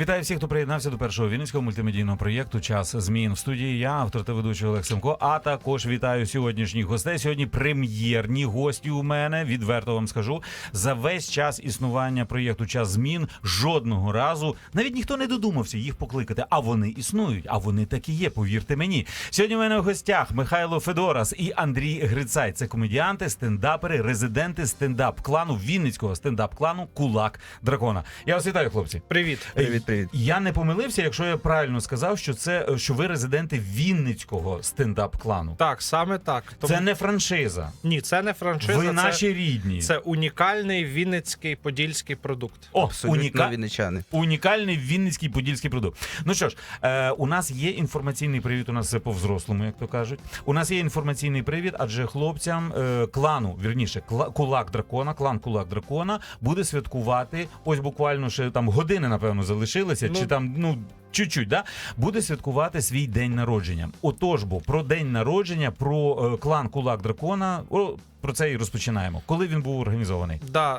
Вітаю всіх, хто приєднався до першого вінницького мультимедійного проєкту Час змін в студії. Я автор та ведучий Олег Семко. А також вітаю сьогоднішніх гостей. Сьогодні прем'єрні гості у мене. Відверто вам скажу за весь час існування проєкту Час змін жодного разу навіть ніхто не додумався їх покликати. А вони існують. А вони такі є. Повірте мені. Сьогодні у мене в гостях Михайло Федорас і Андрій Грицай. Це комедіанти, стендапери, резиденти стендап клану Вінницького стендап клану Кулак Дракона. Я вас вітаю, хлопці. Привіт. Привіт, привіт. Я не помилився, якщо я правильно сказав, що це що ви резиденти Вінницького стендап клану. Так, саме так. Тому... Це не франшиза. Ні, це не франшиза. Ви це... наші рідні. Це унікальний вінницький подільський продукт. О, Абсолютно уніка... вінничани. унікальний вінницький подільський продукт. Ну що ж, е, у нас є інформаційний привід. У нас все по взрослому, як то кажуть. У нас є інформаційний привід, адже хлопцям е, клану, вірніше, кла, кулак дракона, клан кулак дракона буде святкувати. Ось буквально ще там години, напевно, залишилися, Ну, чи там ну. Чуть-чуть, да буде святкувати свій день народження. Отож, бо про день народження, про е, клан Кулак Дракона, о, про це і розпочинаємо. Коли він був організований? Да,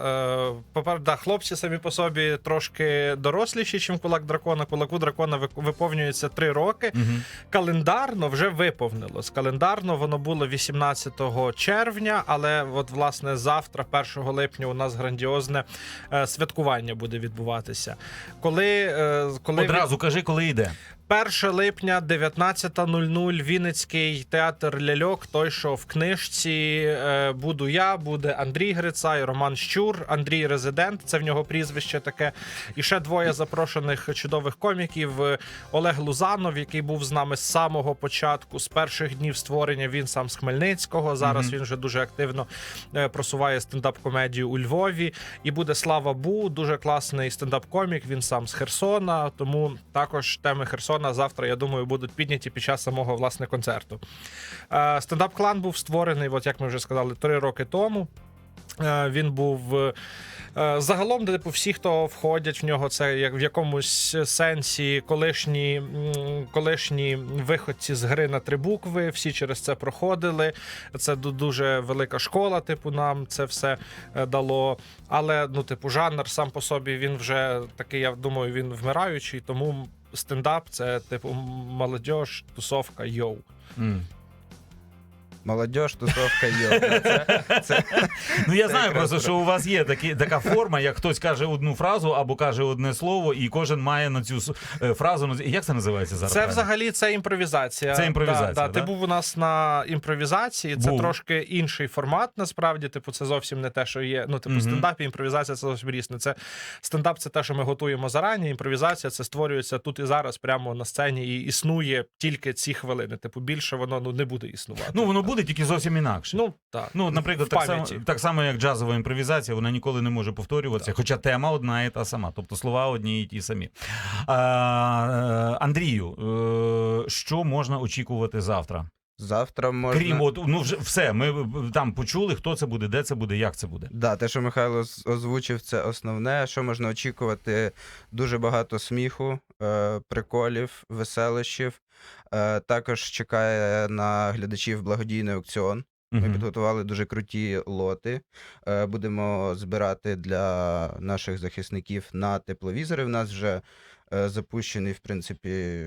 е, попер, да, хлопці самі по собі трошки доросліші, ніж кулак дракона. Кулаку дракона виповнюється три роки. Угу. Календарно вже виповнилось. Календарно воно було 18 червня, але от власне завтра, 1 липня, у нас грандіозне е, святкування буде відбуватися. Коли, е, коли Одразу кажи, коли йде. 1 липня, 19.00, Вінницький театр Ляльок. Той, що в книжці е, буду я, буде Андрій Грицай, Роман Щур, Андрій Резидент. Це в нього прізвище таке. І ще двоє запрошених чудових коміків. Олег Лузанов, який був з нами з самого початку, з перших днів створення. Він сам з Хмельницького. Зараз Мгм. він вже дуже активно е, просуває стендап-комедію у Львові. І буде Слава Бу, дуже класний стендап-комік. Він сам з Херсона. Тому також теми Херсона завтра, я думаю, будуть підняті під час самого власне концерту. Е, Стендап-клан був створений, от як ми вже сказали, три роки тому. Е, Він був е, загалом, типу, всі, хто входять в нього, це як в якомусь сенсі колишні, колишні виходці з гри на три букви. Всі через це проходили. Це дуже велика школа. Типу, нам це все дало. Але ну, типу, жанр сам по собі він вже такий, я думаю, він вмираючий. Тому стендап це типу молодь, тусовка, йоу. М. Молодіж, тусовка йо. Це, це, Ну я Це знаю просто, про- що у вас є такі, така форма, як хтось каже одну фразу або каже одне слово, і кожен має на цю с- е, фразу. наз- Як це називається зараз? Це взагалі це імпровізація. Це імпровізація, Да, да. да? Ти був у нас на імпровізації. Це Був. трошки інший формат. Насправді, типу, це зовсім не те, що є. Ну, типу, Мгм. стендап і імпровізація це зовсім різне. Це стендап, це те, що ми готуємо зарані. Імпровізація це створюється тут і зараз, прямо на сцені, і існує тільки ці хвилини. Типу, більше воно ну не буде існувати. Ну воно буде тільки зовсім інакше. ну так. Ну, наприклад, так само, так само, як джазова імпровізація, вона ніколи не може повторюватися, хоча тема одна і та сама, тобто слова одні і ті самі. А, е, Андрію, е, що можна очікувати завтра? Завтра можна. Крім от, ну вже все, ми там почули, хто це буде, де це буде, як це буде. Да, те, що Михайло озвучив, це основне. Що можна очікувати? Дуже багато сміху, е, приколів, веселищів. Е, також чекає на глядачів благодійний аукціон. Ми Мгм. підготували дуже круті лоти. Е, Будемо збирати для наших захисників на тепловізори. В нас вже запущений, в принципі,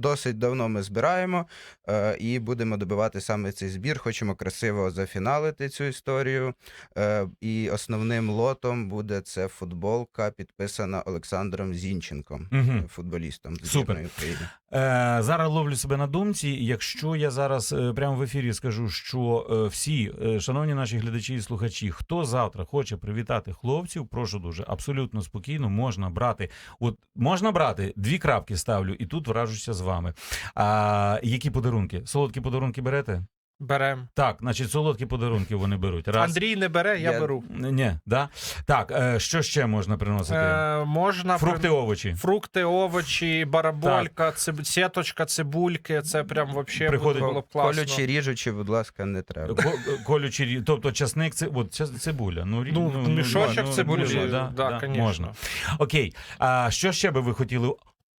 досить давно ми збираємо е, і будемо добивати саме цей збір. Хочемо красиво зафіналити цю історію. Е, І основним лотом буде це футболка, підписана Олександром Зінченком, угу. футболістом з Супер. України. Е, зараз ловлю себе на думці. Якщо я зараз е, прямо в ефірі скажу, що е, всі, шановні наші глядачі і слухачі, хто завтра хоче привітати хлопців, прошу дуже, абсолютно спокійно можна брати. От можна брати дві крапки ставлю, і тут вражуся з вами. А які подарунки? Солодкі подарунки берете? Берем. Так, значить, солодкі подарунки вони беруть. Раз. Андрій не бере, я, Я- беру. Ні, да? Так, е, що ще можна приносити? Е, можна Фрукти, овочі. Фрукти, овочі, бараболька, циб... сіточка, цибульки. Це прям вообще Приходить- було б класно. Колючі ріжучі, будь ласка, не треба. Ко- Колючі, рі- тобто часник, це от цибуля. Ну, рі- Ну, мішочок ну, цибулі, можна, да, да, да, конечно. можна. Окей. А що ще би ви хотіли?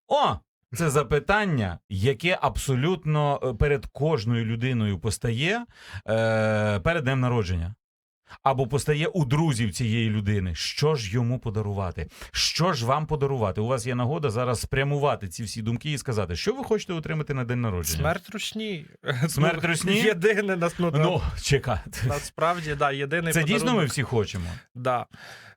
О! Це запитання, яке абсолютно е, перед кожною людиною постає е, перед днем народження. Або постає у друзів цієї людини. Що ж йому подарувати? Що ж вам подарувати? У вас є нагода зараз спрямувати ці всі думки і сказати, що ви хочете отримати на день народження. Смерть русні. Смерть Ну. Єдине нас ну, Ну, чекайте. насправді, да, єдиний Це дійсно ми всі хочемо. Да.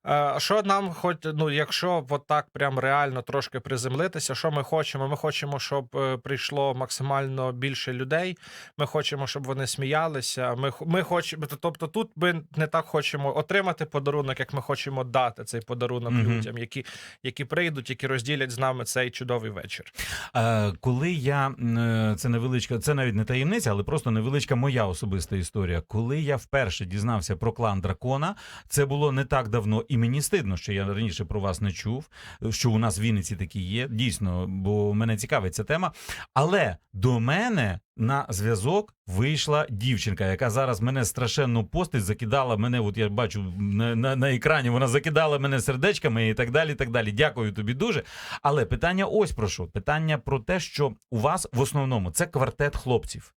Е, Що нам хоч, ну, якщо от так прям реально трошки приземлитися, що ми хочемо? Ми хочемо, щоб е, прийшло максимально більше людей. Ми хочемо, щоб вони сміялися. Ми, ми хочемо, тобто тут ми не так хочемо отримати подарунок, як ми хочемо дати цей подарунок Мгм. людям, які, які прийдуть, які розділять з нами цей чудовий вечір. Е, коли я е, це невеличка, це навіть не таємниця, але просто невеличка моя особиста історія. Коли я вперше дізнався про клан дракона, це було не так давно, і мені стидно, що я раніше про вас не чув. Що у нас в Вінниці такі є. Дійсно, бо мене цікавить ця тема. Але до мене на зв'язок вийшла дівчинка, яка зараз мене страшенно постить, закидала мене. От я бачу на, на, на екрані, вона закидала мене сердечками і так далі. і так далі. Дякую тобі дуже. Але питання ось про що? Питання про те, що у вас в основному це квартет хлопців.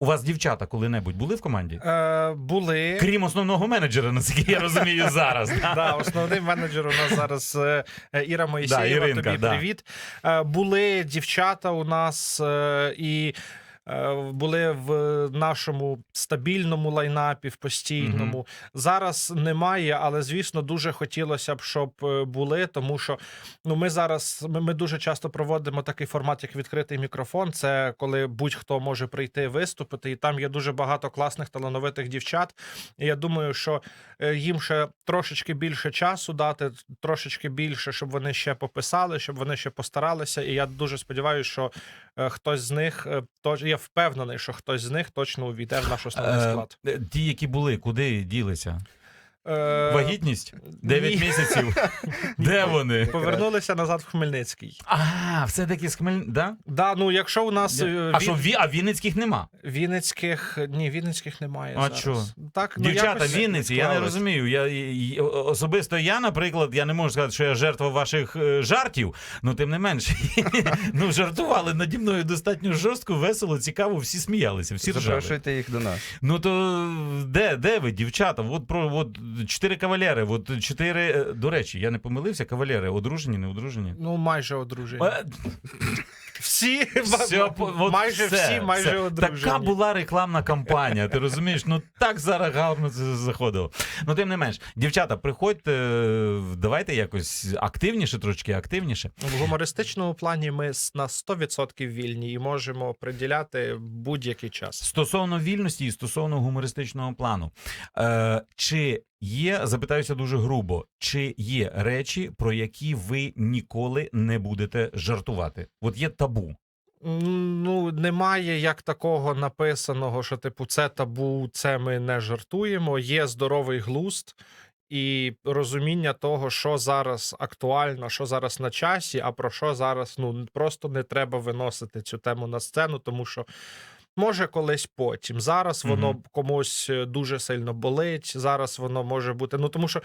У вас дівчата коли-небудь були в команді? Е, були. Крім основного менеджера, наскільки я розумію зараз. да? Основний менеджер у нас зараз е, Іра Моїсеєва. Тобі привіт. Е, Були дівчата у нас е, і. Е, Були в нашому стабільному лайнапі, в постійному. Зараз немає, але звісно, дуже хотілося б, щоб е, були, тому що ну ми зараз ми, ми дуже часто проводимо такий формат, як відкритий мікрофон. Це коли будь-хто може прийти виступити, і там є дуже багато класних талановитих дівчат. І я думаю, що е, їм ще трошечки більше часу дати, трошечки більше, щоб вони ще пописали, щоб вони ще постаралися. І я дуже сподіваюся, що хтось з них е, тож я впевнений, що хтось з них точно увійде в наш основний Е, склад. е, Ті, які були, куди ділися? Е, Вагітність? Дев'ять ні. місяців. Де вони? Повернулися назад в Хмельницький. А, все-таки з Хмель... да? Да, ну якщо у нас е, А що, Ві... а Вінницьких нема? Вінницьких ні, Вінницьких немає. А зараз. Так, ну, Дівчата якось Вінниці, я не склалось. розумію. Я, і- і- особисто я, наприклад, я не можу сказати, що я жертва ваших е, жартів, ну тим не менше. ну, жартували наді мною достатньо жорстко, весело, цікаво, всі сміялися, всі ржали. Запрошуйте їх до нас. Ну то де, де ви, дівчата? От про от чотири кавалери, от чотири. е, До речі, я не помилився, кавалери, одружені, не одружені. Ну, майже одружені. Всі, Все, от майже все, всі, майже все. одружені. Така була рекламна кампанія. Ти розумієш? Ну так зараз гарно це заходило. Ну тим не менш, дівчата, приходьте, давайте якось активніше, трошки активніше. В гумористичному плані ми на 100% вільні і можемо приділяти будь-який час. Стосовно вільності і стосовно гумористичного плану. Е, чи є, запитаюся дуже грубо, чи є речі, про які ви ніколи не будете жартувати? От є табу. М, Ну, немає як такого написаного, що типу це табу, це ми не жартуємо. Є здоровий глуст і розуміння того, що зараз актуально, що зараз на часі, а про що зараз ну просто не треба виносити цю тему на сцену, тому що. Може, колись потім. Зараз воно Мгм. комусь е, дуже сильно болить. Зараз воно може бути. Ну тому що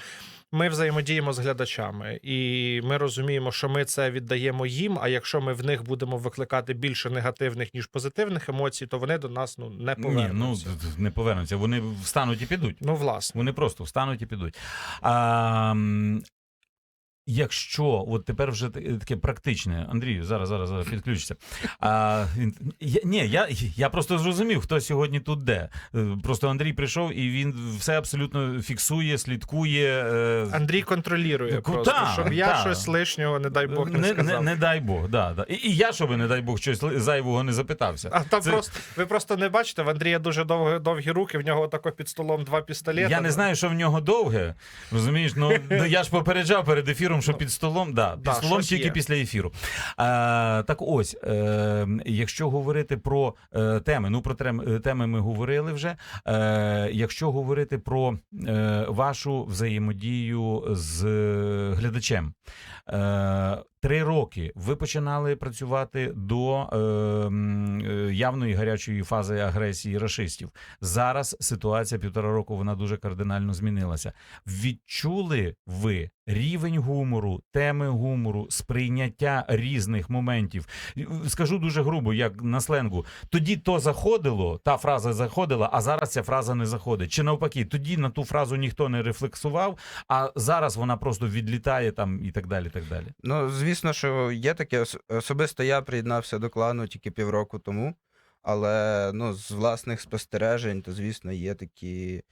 ми взаємодіємо з глядачами, і ми розуміємо, що ми це віддаємо їм. А якщо ми в них будемо викликати більше негативних ніж позитивних емоцій, то вони до нас ну не Ні, ну не повернуться. Вони встануть і підуть. Ну, власне. Вони просто встануть і підуть. А, якщо, от тепер вже таке практичне, Андрію, зараз, зараз, зараз підключиться. А, я, ні, я, я просто зрозумів, хто сьогодні тут де. Е, Просто Андрій прийшов і він все абсолютно фіксує, слідкує. е, Андрій контролює просто, та, щоб я та. щось лишнього, не дай Бог, не, не, сказав. не, не дай Бог, да, да. І, і я, щоб, не дай Бог, щось зайвого не запитався. А там Це- просто ви просто не бачите, в Андрія дуже довгі, довгі руки, в нього тако під столом два пістолети. Я не знаю, що в нього довге. Розумієш, ну ну, я ж попереджав перед ефіром, що під столом, да, під да, столом тільки є. після ефіру. А, так ось, е, якщо говорити про е, теми, ну про е, теми ми говорили вже. Е, якщо говорити про е, вашу взаємодію з е, глядачем, е, Три роки ви починали працювати до е, е, явної гарячої фази агресії рашистів. Зараз ситуація півтора року вона дуже кардинально змінилася. Відчули ви рівень гумору, теми гумору, сприйняття різних моментів? Скажу дуже грубо, як на сленгу. Тоді то заходило, та фраза заходила, а зараз ця фраза не заходить. Чи навпаки, тоді на ту фразу ніхто не рефлексував, а зараз вона просто відлітає там і так далі. Так далі. Ну, звісно, що є таке. Особисто я приєднався до клану тільки півроку тому. Але ну, з власних спостережень, то звісно, є такі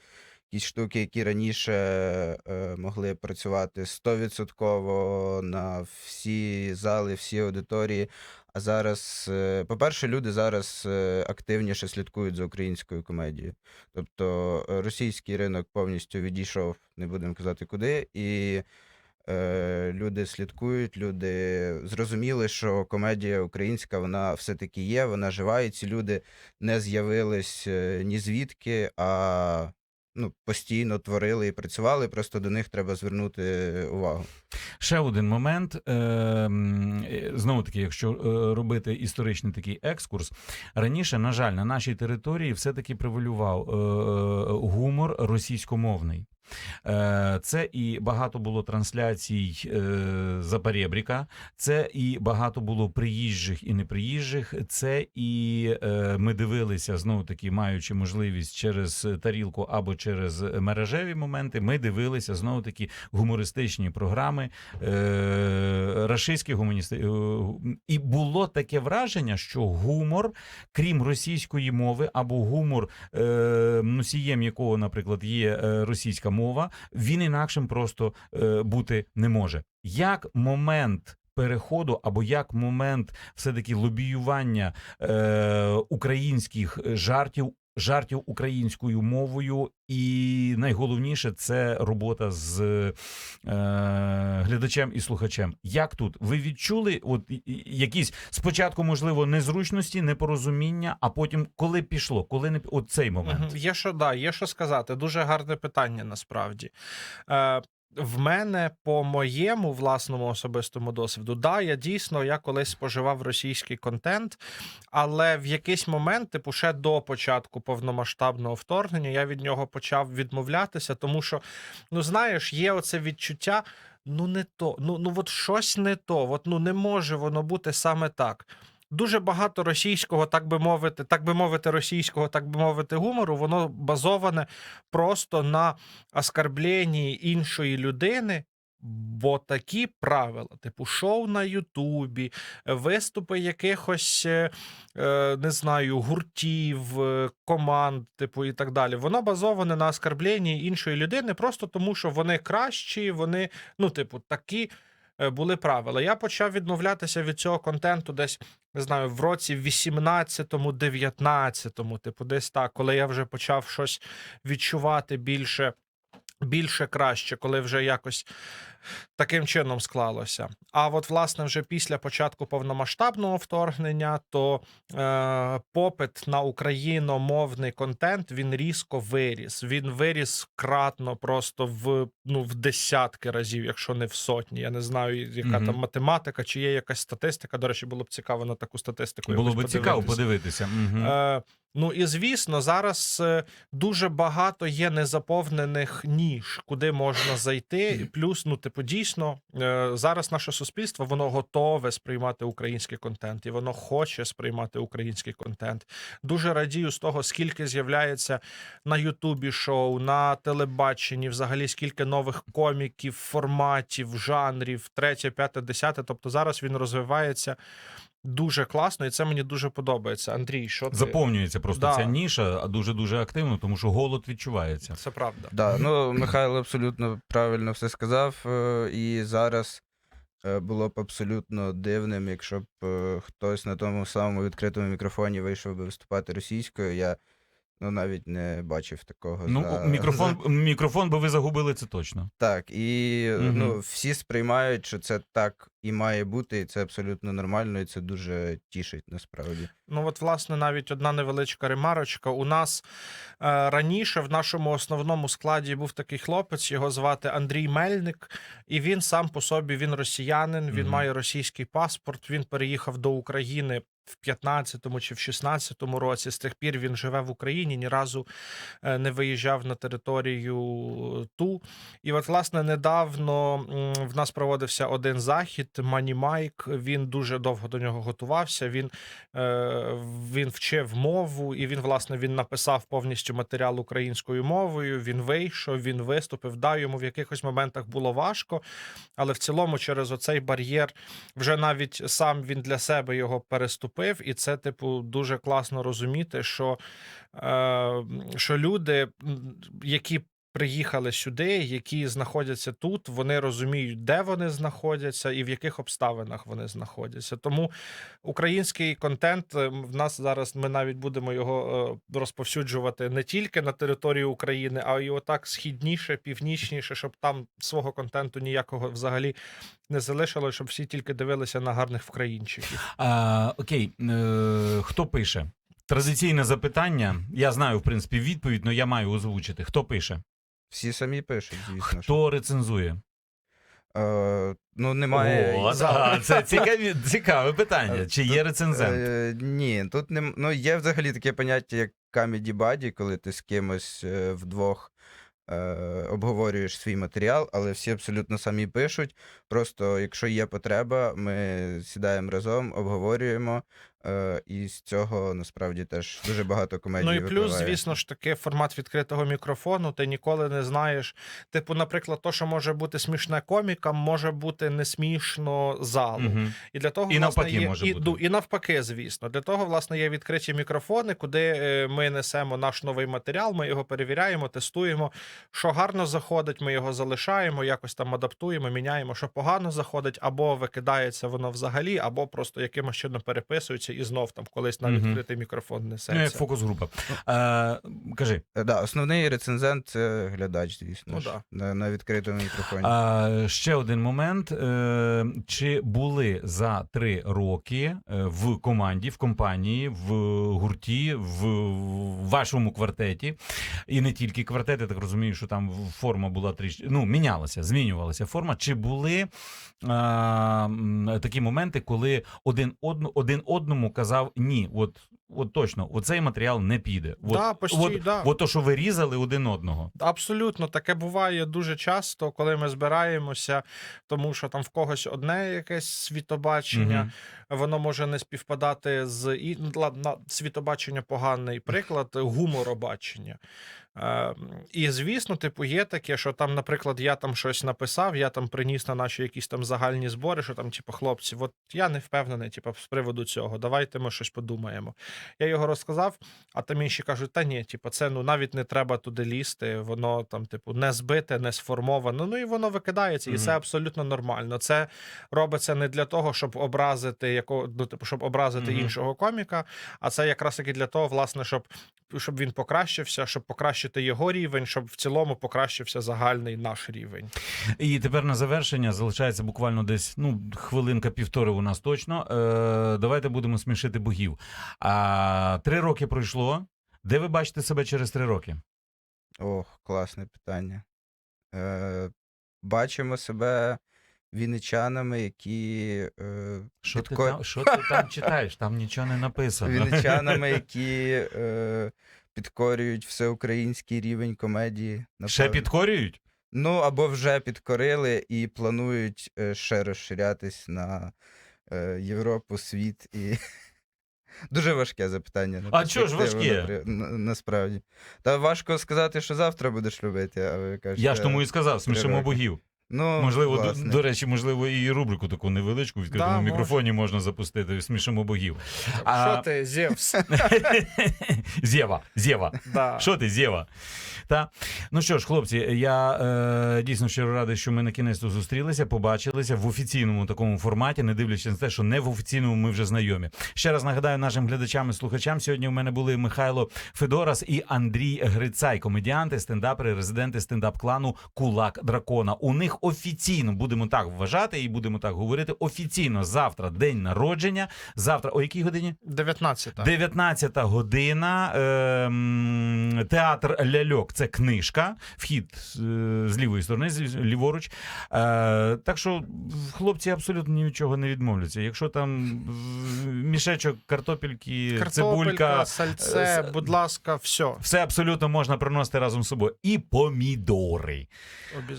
якісь штуки, які раніше е, могли працювати 100% на всі зали, всі аудиторії. А зараз, е, по-перше, люди зараз е, активніше слідкують за українською комедією. Тобто е, російський ринок повністю відійшов, не будемо казати куди, і е, люди слідкують, люди зрозуміли, що комедія українська вона все-таки є, вона жива, і ці люди не з'явились е, ні звідки, а ну, постійно творили і працювали. Просто до них треба звернути увагу. Ще один момент. Е, е, Знову таки, якщо е, робити історичний такий екскурс, раніше, на жаль, на нашій території все-таки превалював е, гумор російськомовний. Е, Це і багато було трансляцій е, за Перебріка, це і багато було приїжджих і неприїжджих. Це і е, ми дивилися знову таки, маючи можливість через тарілку або через мережеві моменти. Ми дивилися знову таки гумористичні програми, рашистські гуманісти. І було таке враження, що гумор, крім російської мови, або гумор, носієм якого, наприклад, є російська мова, він інакшим просто е, бути не може. Як момент. Переходу або як момент все-таки лобіювання е, українських жартів, жартів українською мовою, і найголовніше це робота з е, глядачем і слухачем. Як тут ви відчули от якісь спочатку, можливо, незручності, непорозуміння, а потім коли пішло, коли не от цей момент. Є що да, є що сказати. Дуже гарне питання насправді. Е, в мене по моєму власному особистому досвіду, да, я дійсно я колись споживав російський контент, але в якийсь момент, типу, ще до початку повномасштабного вторгнення, я від нього почав відмовлятися, тому що, ну знаєш, є оце відчуття. Ну, не то, ну, ну от щось не то. От, ну не може воно бути саме так. Дуже багато російського, так би мовити, так би мовити, російського, так би мовити, гумору, воно базоване просто на оскарбленні іншої людини. Бо такі правила, типу шоу на Ютубі, виступи якихось, е, е, не знаю, гуртів, е, команд, типу, і так далі. Воно базоване на оскарбленні іншої людини, просто тому що вони кращі, вони, ну, типу, такі були правила. Я почав відмовлятися від цього контенту десь, не знаю, в році 18-му, 19-му, типу, десь так, коли я вже почав щось відчувати більше. Більше краще, коли вже якось таким чином склалося. А от, власне, вже після початку повномасштабного вторгнення, то е, попит на україномовний контент він різко виріс. Він виріс кратно просто в, ну, в десятки разів, якщо не в сотні. Я не знаю, яка Мгм. там математика, чи є якась статистика. До речі, було б цікаво на таку статистику. Було би цікаво подивитися. Мгм. Е, ну і звісно, зараз е, дуже багато є незаповнених ніж, куди можна зайти. Плюс, ну, типу, дійсно, е, зараз наше суспільство воно готове сприймати український контент, і воно хоче сприймати український контент. Дуже радію з того, скільки з'являється на Ютубі шоу, на телебаченні, взагалі скільки нових коміків, форматів, жанрів, третє, п'яте, десяте. Тобто зараз він розвивається. Дуже класно, і це мені дуже подобається. Андрій, що ти? Заповнюється просто Да. ця ніша дуже дуже активно, тому що голод відчувається. Це правда. Да, ну Михайло абсолютно правильно все сказав. е, І зараз е, було б абсолютно дивним, якщо б е, хтось на тому самому відкритому мікрофоні вийшов би виступати російською. Я ну навіть не бачив такого. Ну, за- мікрофон, мікрофон би ви загубили це точно. Так, і Мгм. ну, всі сприймають, що це так і має бути, і це абсолютно нормально, і це дуже тішить насправді. Ну, от, власне, навіть одна невеличка ремарочка. У нас е, раніше в нашому основному складі був такий хлопець, його звати Андрій Мельник, і він сам по собі він росіянин, він Мгм. має російський паспорт. Він переїхав до України в 15-му чи в 16-му році. З тих пір він живе в Україні, ні разу е, не виїжджав на територію ту. І от, власне, недавно в нас проводився один захід. Мані Майк. Він дуже довго до нього готувався. Він е, він вчив мову, і він, власне, він написав повністю матеріал українською мовою. Він вийшов, він виступив. Да, йому в якихось моментах було важко, але в цілому, через оцей бар'єр, вже навіть сам він для себе його переступив, і це, типу, дуже класно розуміти, що, е, що люди, які. Приїхали сюди, які знаходяться тут, вони розуміють, де вони знаходяться і в яких обставинах вони знаходяться. Тому український контент е, в нас зараз ми навіть будемо його е, розповсюджувати не тільки на території України, а й отак східніше, північніше, щоб там свого контенту ніякого взагалі не залишилось, щоб всі тільки дивилися на гарних вкраїнчиків. А, окей, е, хто пише? Традиційне запитання. Я знаю, в принципі, відповідь, але я маю озвучити. Хто пише? Всі самі пишуть, звісно. що. Хто рецензує? Е, ну, немає. О, да, це цікаві, цікаве питання. Чи є рецензент? Е, ні, тут не ну, є взагалі таке поняття, як comedy buddy, коли ти з кимось е, вдвох е, обговорюєш свій матеріал, але всі абсолютно самі пишуть. Просто якщо є потреба, ми сідаємо разом, обговорюємо, е, і з цього насправді теж дуже багато комедій. Ну і плюс, випливає. звісно ж таки, формат відкритого мікрофону. Ти ніколи не знаєш. Типу, наприклад, то, що може бути смішне комікам, може бути не смішно залу. Мгм. І для того І власне, навпаки є, може і, бути. ду- і навпаки, звісно. Для того, власне, є відкриті мікрофони, куди е, ми несемо наш новий матеріал, ми його перевіряємо, тестуємо. Що гарно заходить, ми його залишаємо, якось там адаптуємо, міняємо. Що погано заходить, або викидається воно взагалі, або просто якимось чином переписується і знов там колись на відкритий мікрофон Ну, як фокус-група. Е, кажи, Е, Да, основний рецензент це глядач, звісно. Ну ж, да. на, на відкритому мікрофоні. А, ще один момент. Е, чи були за три роки в команді, в компанії, в гурті, в вашому квартеті, і не тільки квартет, я так розумію, що там форма була трішки, ну, мінялася, змінювалася форма. Чи були а, такі моменти, коли один, одну, один одному казав ні, от, от точно, оцей матеріал не піде. От, Да, почти, от, да. от то, що ви різали один одного. Абсолютно, таке буває дуже часто, коли ми збираємося, тому що там в когось одне якесь світобачення, Мгм. воно може не співпадати з і ну, ладно, світобачення поганий приклад, гуморобачення. Е, і звісно, типу, є таке, що там, наприклад, я там щось написав, я там приніс на наші якісь там загальні збори, що там, типу, хлопці, от я не впевнений, типу, з приводу цього. Давайте ми щось подумаємо. Я його розказав, а там інші кажуть: та ні, типу, це ну навіть не треба туди лізти, воно там, типу, не збите, не сформовано. Ну і воно викидається, і це абсолютно нормально. Це робиться не для того, щоб образити яко, ну, типу, щоб образити Мгм. іншого коміка, а це якраз таки для того, власне, щоб, щоб він покращився, щоб покращити його рівень, щоб в цілому покращився загальний наш рівень. І тепер на завершення залишається буквально десь ну хвилинка півтори у нас точно. Е, давайте будемо смішити богів. А три роки пройшло. Де ви бачите себе через три роки? Ох, класне питання. Е, бачимо себе вінничанами, які е, Що ти, підко- там, що ти там читаєш? Там нічого не написано. вінничанами, які е, підкорюють всеукраїнський рівень комедії. Ще підкорюють? Ну або вже підкорили і планують е, ще розширятись на е, Європу, світ і. Дуже важке запитання. А чого ж важке? насправді. Та важко сказати, що завтра будеш любити, а ви кажете. Я ж тому і сказав, смішимо богів. Ну, Можливо, до, до речі, можливо, і рубрику таку невеличку в відкритому Да, мікрофоні можна запустити. Смішимо богів. Що ти, Зевс? Зєва, Зєва. Да. Що ти, Зєва? Та? Ну що ж, хлопці, я е, дійсно щиро радий, що ми на кінець зустрілися, побачилися в офіційному такому форматі, не дивлячись на те, що не в офіційному ми вже знайомі. Ще раз нагадаю нашим глядачам і слухачам. Сьогодні у мене були Михайло Федорас і Андрій Грицай, комедіанти, стендапери, резиденти стендап-клану Кулак Дракона. У них офіційно будемо так вважати і будемо так говорити. Офіційно завтра день народження. Завтра о якій годині? 19 19 година. ем, Театр Ляльок це книжка. Вхід е, з лівої сторони, з- ліворуч. Е, Так що хлопці абсолютно ні від чого не відмовляться. Якщо там мішечок картопельки, Картопелька, цибулька. сальце, е, будь ласка, все. Все абсолютно можна приносити разом з собою. І помідори.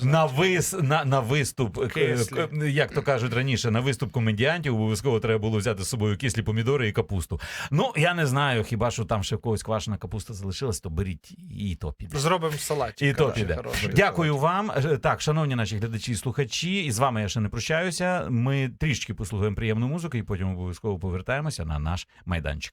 На, вис, на, на виступ, е, Кислі. е, як то кажуть раніше, на виступ комедіантів обов'язково треба було взяти з собою кислі помідори і капусту. Ну, я не знаю, хіба що там ще в когось квашена капуста залишилась, то беріть і то піде. Зробимо салатик. І то піде. Дякую вам. Е, Так, шановні наші глядачі і слухачі, і з вами я ще не прощаюся. Ми трішки послухаємо приємну музику і потім обов'язково повертаємося на наш майданчик.